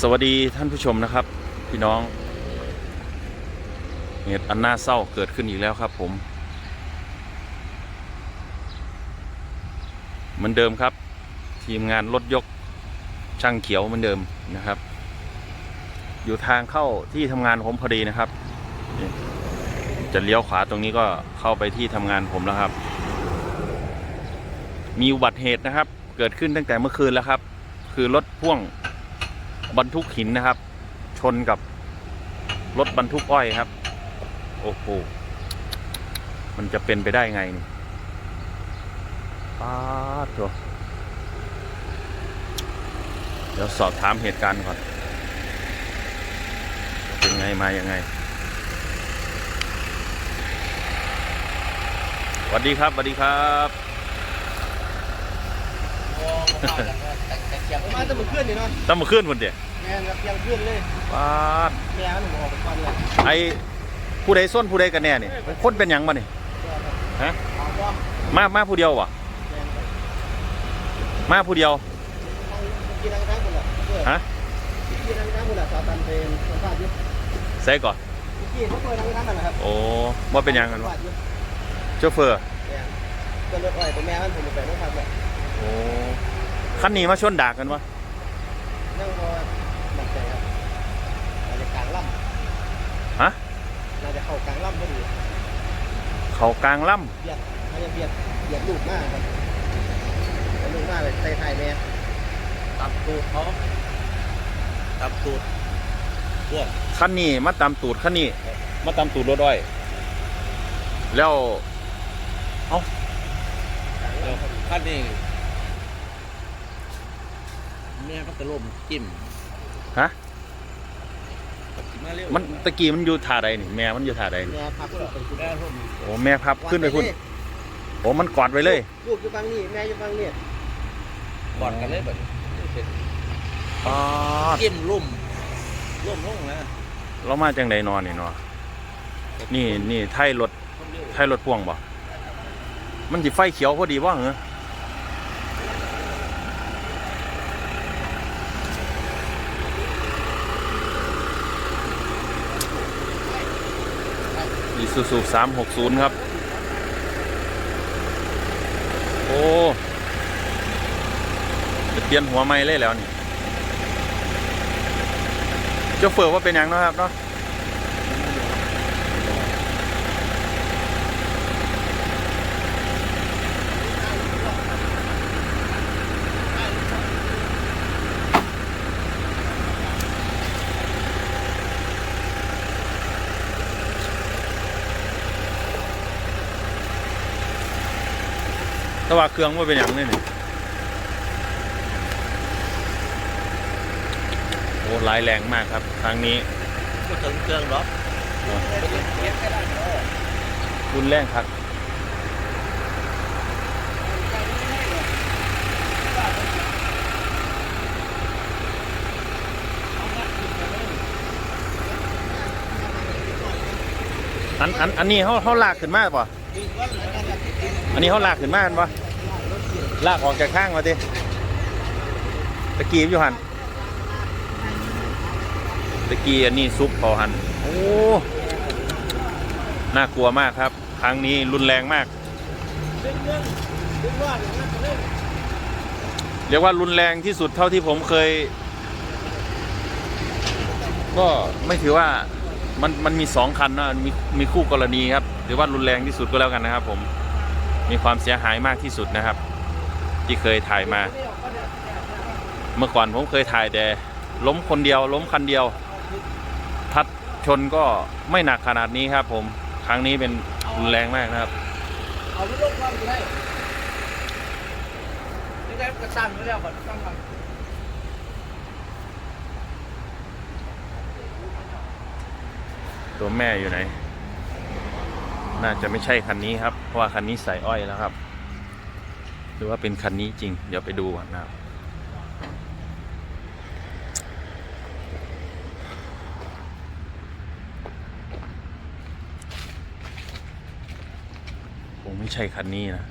สวัสดีท่านผู้ชมนะครับ พี่น้อง เหตุอันน่าเศร้าเกิดขึ้นอีกแล้วครับผมเหมือนเดิมครับ ทีมงานรถยกช่างเขียวเหมือนเดิมนะครับ อยู่ทางเข้าที่ทำงานผมพอดีนะครับ จะเลี้ยวขวาตรงนี้ก็เข้าไปที่ทำงานผมแล้วครับ มีอุบัติเหตุนะครับ เกิดขึ้นตั้งแต่เมื่อคืนแล้วครับ คือรถพ่วง บรรทุกหินนะครับ ชนกับรถบรรทุกอ้อยครับ โอ้โหมันจะเป็นไปได้ไงนี่ป้าดตัวเดี๋ยวสอบถามเหตุการณ์ก่อน เป็นไงมายังไงสวัสดีครับสวัสดีครับ มาจะมาขึ้นนี่เนาะต้องมาขึ้นบนเดียแม่นครับยังขึ้นเลยปาดแม่หนูออกไปก่อนเลยไอ้ผู้ใดส้นผู้ใดกันแน่นี่คนเป็นหยังมานี่ฮะเอาบ่มามาผู้เดียววะแม่นครับมาผู้เดียวเอากินอะไรทั้งหมดละเพื่อฮะกินอะไรทั้งหมดละสาวตันเป็นสัมภาษณ์ยุทธใส่ก่อนกินเขาเคยทั้งทั้งกันนะครับโอ้ว่าเป็นหยังกันวะภาษณ์ยุทธโชเฟอร์ แม่นก็รถอ้อยตัวแม่มันผมไปไม่ทันเลยโอ้ คันนี้มาชนดากกันวะนั่งรอหนักใจครับน่าจะกลางล่ำฮะน่าจะเข้ากลางล่ำพอดีเขากลางล่เบียดน่าจะเบียดเบียดลูกมากครับแล้วลูกมากเลยใส่ไทยแม่ตับตูดเขาตับตูดพวกำคันนี้มาตามตูดคันนี้ มาตามตูดรถอ้อย แล้ว แล้วขั้นนี้ แม่ก็ตะล่มจิ้มฮะ มาเร็วมันตะกี้มันอยู่ท่าใดนี่แม่มันอยู่ท่าใดนี่แม่พับลูกไปคุณแม่ร่มโอ้แม่พับขึ้นไปคุณโอ้มันกอดไว้เลย ลูกอยู่ฟังนี่แม่อยู่ฟังนี่กอดกันเลยแบบเสร็จป๊าดจิ้มลุ่มลุ่มลงนะเรามาจังไดนอนนี่เนาะนี่นี่ไทยรถคนเร็วไทยรถพ่วงบ่มันสิไฟเขียวพอดีบ่เหรอ อีซูซูสามหกศูนย์ครับ โอ้จะเปลี่ยนหัวไม่เลยแล้วนี่เจ้าเฟอร์ว่าเป็นยังนะครับเนาะ ว่าเครื่องว่าเป็นอย่างนี้นี่โอ้ร้ายแรงมากครับ ครั้งนี้ก็ถึงเครื่องหรอกรุนแรงครับอันอันอันนี้เขาเขาลากขึ้นมาป่ะอันนี้เขาลากขึ้นมาป่ะ ลากออกจากข้างมาดิตะกี้อยู่หันตะกี้อันนี้ซุปเขาหันโอ้น่ากลัวมากครับ ครั้งนี้รุนแรงมาก เรียกว่ารุนแรงที่สุดเท่าที่ผมเคย ก็ไม่ถือว่ามันมันมีสองคันนะมีมีคู่กรณีครับ ถือว่ารุนแรงที่สุดก็แล้วกันนะครับ ผมมีความเสียหายมากที่สุดนะครับ ที่เคยถ่ายมา เมื่อก่อนผมเคยถ่ายแต่ล้มคนเดียว ล้มคันเดียว ทัดชนก็ไม่หนักขนาดนี้ครับ ผมครั้งนี้เป็นรุนแรงมากนะครับเอาลูกความได้นี่ได้กระสันไปแล้บัดตั้งบัดตัวแม่อยู่ไหน น่าจะไม่ใช่คันนี้ครับ เพราะว่าคันนี้ใส่อ้อยแล้วครับ รือว่าเป็นคันนี้จริง เดี๋ยวไปดูก่อนนะครับคงไม่ใช่คันนี้นะ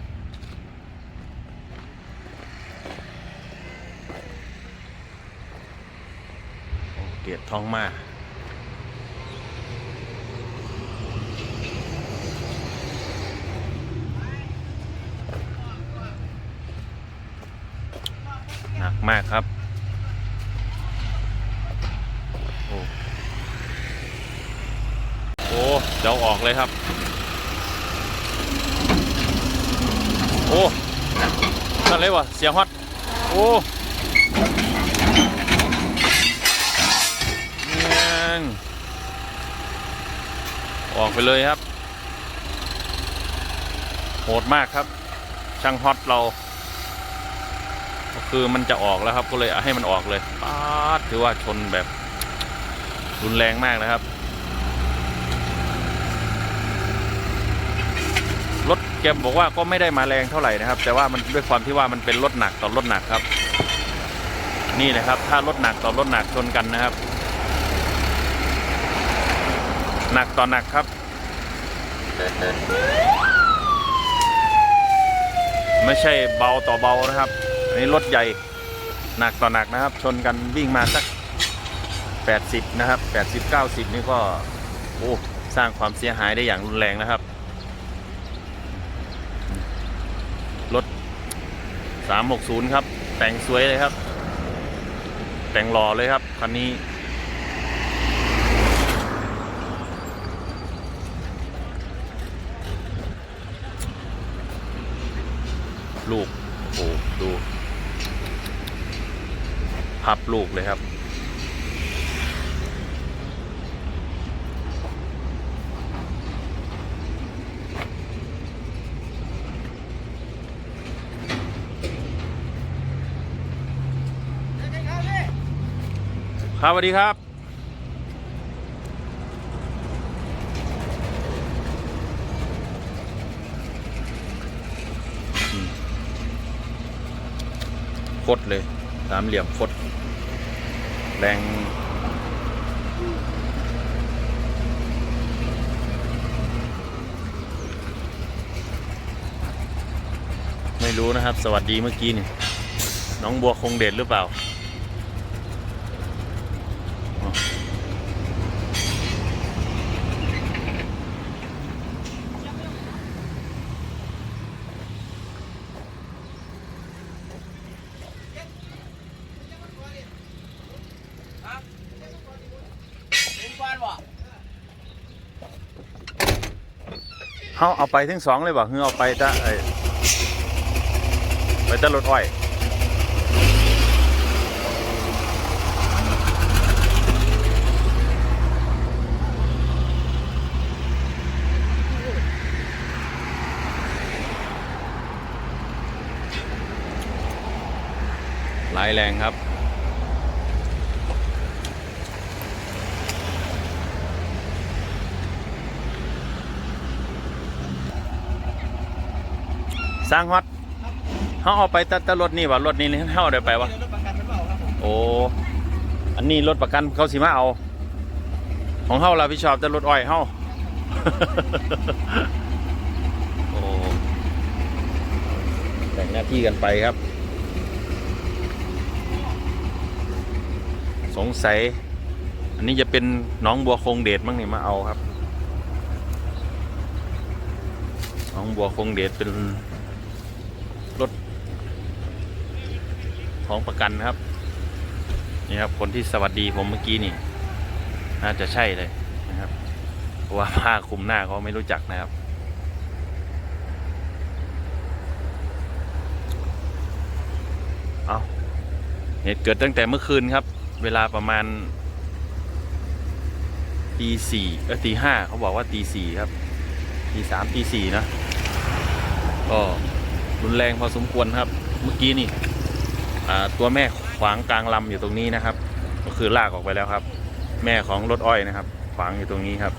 เกียรติท้องมาห นักมากครับโอ้โอ้เดี๋ยวออกเลยครับ โอ้นั่นเลยวะเสียงฮอตโอ้งออกไปเลยครับ โหดมากครับ ช่างฮอตเรา ก็คือมันจะออกแล้วครับก็เลยให้มันออกเลยป๊าดถือว่าชนแบบ รุนแรงมากนะครับ รถแกบอกว่าก็ไม่ได้มาแรงเท่าไหร่นะครับ แต่ว่ามันด้วยความที่ว่ามันเป็นรถหนักต่อรถหนักครับ นี่นะครับ ถ้ารถหนักต่อรถหนักชนกันนะครับ หนักต่อหนักครับไม่ใช่เบาต่อเบานะครับ อันนี้รถใหญ่หนักต่อหนักนะครับ ชนกันวิ่งมาสัก 80 นะครับ 80 90 นี่ก็โอ้สร้างความเสียหายได้อย่างรุนแรงนะครับรถ 360 ครับ แต่งสวยเลยครับ แต่งหล่อเลยครับคันนี้ลูก โอ้โหดู พับลูกเลยครับครับสวัสดีครับฟดเลย สามเหลี่ยมคดแรงไม่รู้นะครับ สวัสดีเมื่อกี้นี่น้องบัวคงเด็ดหรือเปล่า เป็นก้อนบ่ เขาเอาไปทั้งสองเลยบ่เฮือเอาไปแต่ไอไปแต่รถอ้อยหลายแรงครับ สร้างฮอตเขาเอาไปแตัดรถนี่ว่ารถนี่เขาได้ไปวะเดี๋ยวรถประโอ้อันนี้รถประกันเขาสิมาเอา ของเขาเราพี่ชอบแต่รถอ้อยเขาโอ้แบ่งหน้าที่กันไปครับ สงสัย อันนี้จะเป็นน้องบัวคงเดชมั้งนี่มาเอาครับ น้องบัวคงเดชเป็น รถของประกันครับ นี่ครับ คนที่สวัสดีผมเมื่อกี้นี่ น่าจะใช่เลยนะครับเพราะว่าผ้าคลุมหน้าเขาไม่รู้จักนะครับ เอาเหตุเกิดตั้งแต่เมื่อคืนครับ เวลาประมาณตีสี่เออตีห้าเขาบอกว่าตีสี่ครับตีสามตีสี่นะก็ รุนแรงพอสมควรครับ เมื่อกี้นี่ตัวแม่ขวางกลางลำอยู่ตรงนี้นะครับ ก็คือลากออกไปแล้วครับ แม่ของรถอ้อยนะครับ ขวางอยู่ตรงนี้ครับ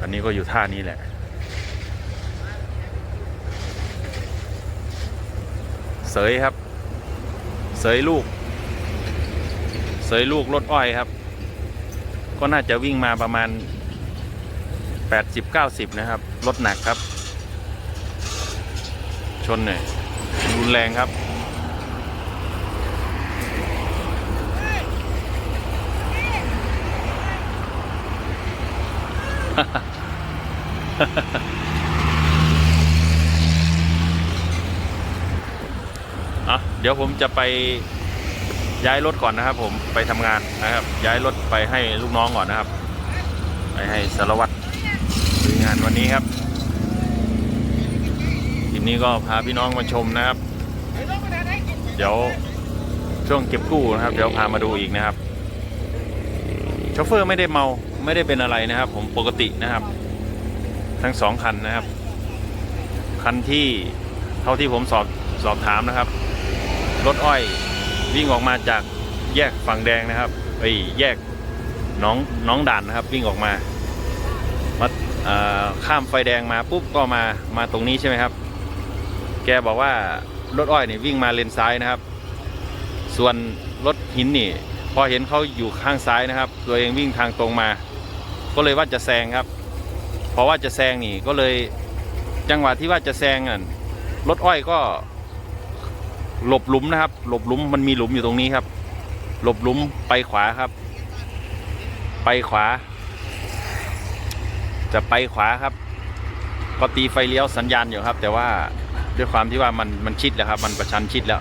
อันนี้ก็อยู่ท่านี้แหละเสยครับ เสยลูก เสยลูกรถอ้อยครับ ก็น่าจะวิ่งมาประมาณ 80 90 นะครับ รถหนักครับ ชนเนี่ยรุนแรงครับ อะ เดี๋ยวผมจะไปย้ายรถก่อนนะครับผมไปทำงานนะครับ ย้ายรถไปให้ลูกน้องก่อนนะครับ ไปให้สารวัตร งานวันนี้ครับคลิปนี้ก็พาพี่น้องมาชมนะครับ เดี๋ยวช่วงเก็บกู้นะครับ เดี๋ยวพามาดูอีกนะครับโชเฟอร์ไม่ได้เมาไม่ได้เป็นอะไรนะครับ ผมปกตินะครับ ทั้งสองคันนะครับ คันที่เท่าที่ผมสอบสอบถามนะครับรถอ้อยวิ่งออกมาจากแยกฝั่งแดงนะครับไอ้แยกน้องน้องด่านนะครับ วิ่งออกมา มา ข้ามไฟแดงมาปุ๊บก็มามาตรงนี้ใช่ไหมครับ แกบอกว่ารถอ้อยนี่วิ่งมาเลนซ้ายนะครับ ส่วนรถหินนี่ พอเห็นเขาอยู่ข้างซ้ายนะครับ ตัวเองวิ่งทางตรงมา ก็เลยว่าจะแซงครับเพราะว่าจะแซงนี่ก็เลยจังหวะที่ว่าจะแซงอะรถอ้อยก็หลบหลุมนะครับ หลบหลุมมันมีหลุมอยู่ตรงนี้ครับ หลบหลุมไปขวาครับ ไปขวา จะไปขวาครับ ก็ตีไฟเลี้ยวสัญญาณอยู่ครับ แต่ว่าด้วยความที่ว่ามันมันชิดแล้วครับ มันประชันชิดแล้ว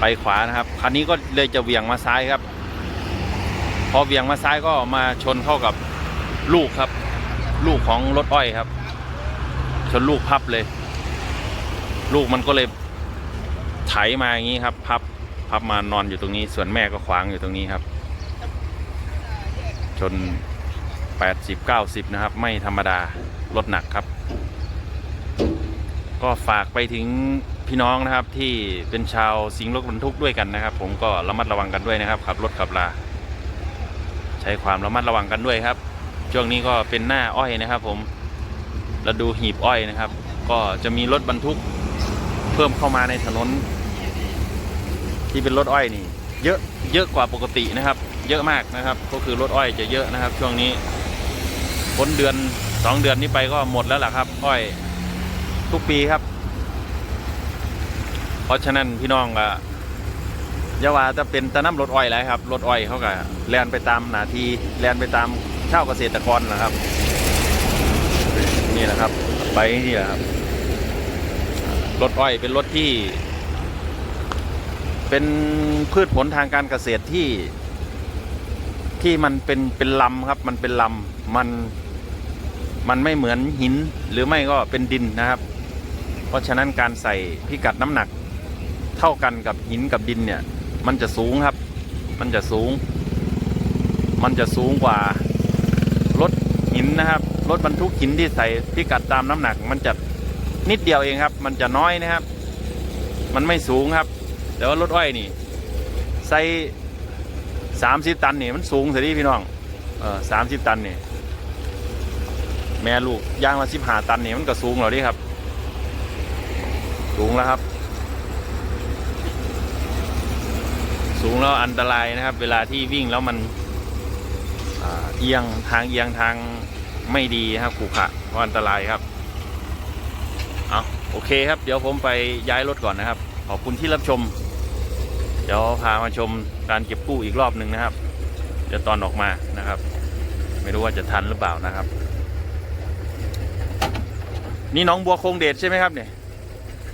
ไปขวานะครับคันนี้ก็เลยจะเวียงมาซ้ายครับ พอเวียงมาซ้ายก็มาชนเข้ากับลูกครับ ลูกของรถอ้อยครับ ชนลูกพับเลย ลูกมันก็เลยไถมาอย่างนี้ครับ พับพับมานอนอยู่ตรงนี้ ส่วนแม่ก็ขวางอยู่ตรงนี้ครับ ชน 80 90 นะครับ ไม่ธรรมดารถหนักครับ ก็ฝากไปถึงพี่น้องนะครับที่เป็นชาวสิงห์รถบรรทุกด้วยกันนะครับ ผมก็ระมัดระวังกันด้วยนะครับขับรถขับลา ใช้ความระมัดระวังกันด้วยครับ ช่วงนี้ก็เป็นหน้าอ้อยนะครับ ผมเราดูหีบอ้อยนะครับ ก็จะมีรถบรรทุกเพิ่มเข้ามาในถนน ที่เป็นรถอ้อยนี่ เยอะเยอะกว่าปกตินะครับ เยอะมากนะครับ ก็คือรถอ้อยจะเยอะนะครับ ช่วงนี้ พ้นเดือนสองเดือนนี้ไปก็หมดแล้วล่ะครับ อ้อยทุกปีครับ เพราะฉะนั้นพี่น้องก็ยาว่าจะเป็นตะน้ำรถอ้อยแล้วครับรถอ้อยเขาก็แลนไปตามหนาทีแลนไปตามเช่าเกษตรกรนะครับ นี่แหละครับไปนี่แหละครับรถอ้อยเป็นรถที่ เป็นพืชผลทางการเกษตรที่ที่มันเป็นเป็นลำครับ มันเป็นลำมัน มันไม่เหมือนหินหรือไม่ก็เป็นดินนะครับ เพราะฉะนั้นการใส่พิกัดน้ำหนัก เท่ากันกับหินกับดินเนี่ย มันจะสูงครับ มันจะสูง มันจะสูงกว่ารถหินนะครับรถบรรทุกหินที่ใส่พิกัดตามน้ำหนัก มันจะนิดเดียวเองครับ มันจะน้อยนะครับ มันไม่สูงครับแต่ว่ารถอ้อยนี่ใส่สามสิบตันนี่มันสูงสิพี่น้องเออสามสิบตันนี่ แม่ลูกยางละสิบห้าตันนี่มันก็สูงแล้วดิครับ สูงแล้วครับ สูงแล้วอันตรายนะครับ เวลาที่วิ่งแล้วมันเอียงทางเอียงทางไม่ดีครับขรุขะเพราะอันตรายครับเอาโอเคครับ เดี๋ยวผมไปย้ายรถก่อนนะครับ ขอบคุณที่รับชม เดี๋ยวพามาชมการเก็บกู้อีกรอบหนึ่งนะครับ เดี๋ยวตอนออกมานะครับ ไม่รู้ว่าจะทันหรือเปล่านะครับ นี่น้องบัวคงเดชใช่ไหมครับเนี่ย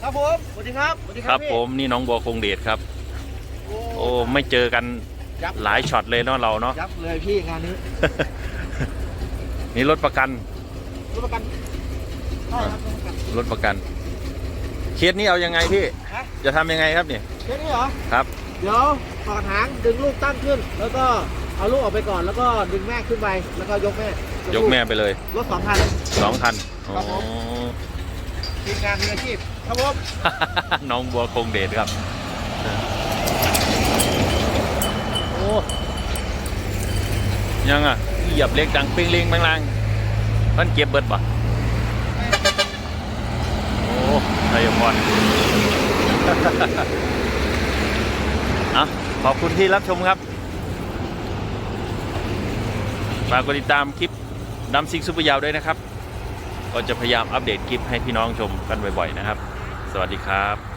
ครับผมสวัสดีครับสวัสดีครับพี่ผมนี่น้องบัวคงเดชครับโอ้โอ้ไม่เจอกันยับหลายช็อตเลยเนาะเราเนาะ ยับเลยพี่งานนี้นี่รถประกันรถประกันใช่ครับรถประกันรถประกันเคสนี้เอายังไงพี่ฮะจะทำยังไงครับเนี่ยแค่นี้เหรอครับเดี๋ยวถอดหางดึงลูกตั้งขึ้น แล้วก็เอาลูกออกไปก่อนแล้วก็ดึงแม่ขึ้นไปแล้วก็ยกแม่ยกแม่ไปเลยรถสองคันสองคันอ๋อ ครับผมทีมงานมืออาชีพครับผมน้องบัวคงเดชครับ โอ้ยังอะเหยียบเล็กดังเป้งเล้งบางลางมันเก็บเบิดปะโอ้ไทยพรอะขอบคุณที่รับชมครับฝากกดติดตามคลิปดำซิกซุปเปอร์ยาวด้วยนะครับ ก็จะพยายามอัปเดตคลิปให้พี่น้องชมกันบ่อยๆนะครับ สวัสดีครับ